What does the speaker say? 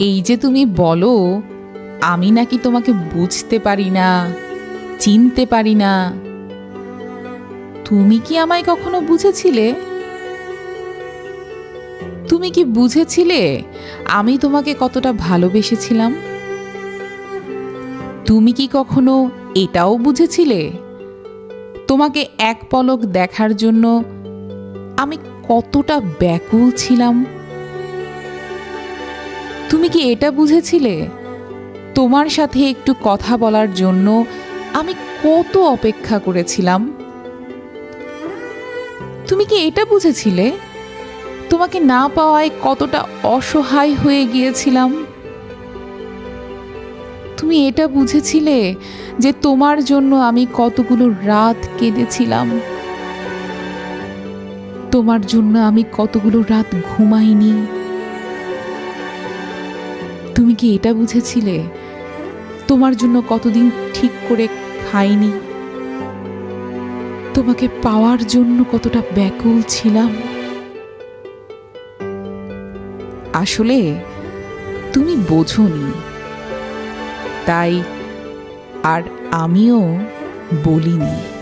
এই যে তুমি বলো, আমি নাকি তোমাকে বুঝতে পারি না, চিনতে পারি না। তুমি কি আমায় কখনো বুঝেছিলে? তুমি কি বুঝেছিলে আমি তোমাকে কতটা ভালোবেসেছিলাম? তুমি কি কখনো এটাও বুঝেছিলে? তোমাকে এক পলক দেখার জন্য আমি কতটা ব্যাকুল ছিলাম? তুমি কি এটা বুঝেছিলে? তোমার সাথে একটু কথা বলার জন্য আমি কত অপেক্ষা করেছিলাম। তুমি কি এটা বুঝেছিলে? তোমাকে না পাওয়ায় কতটা অসহায় হয়ে গিয়েছিলাম। তুমি এটা বুঝেছিলে যে তোমার জন্য আমি কতগুলো রাত কেঁদেছিলাম। তোমার জন্য আমি কতগুলো রাত ঘুমাইনি। তুমি কি এটা বুঝেছিলে? তোমার জন্য কতদিন ঠিক করে খাইনি? তোমাকে পাওয়ার জন্য কতটা ব্যাকুল ছিলাম? আসলে তুমি বোঝনি। তাই আর আমিও বলিনি।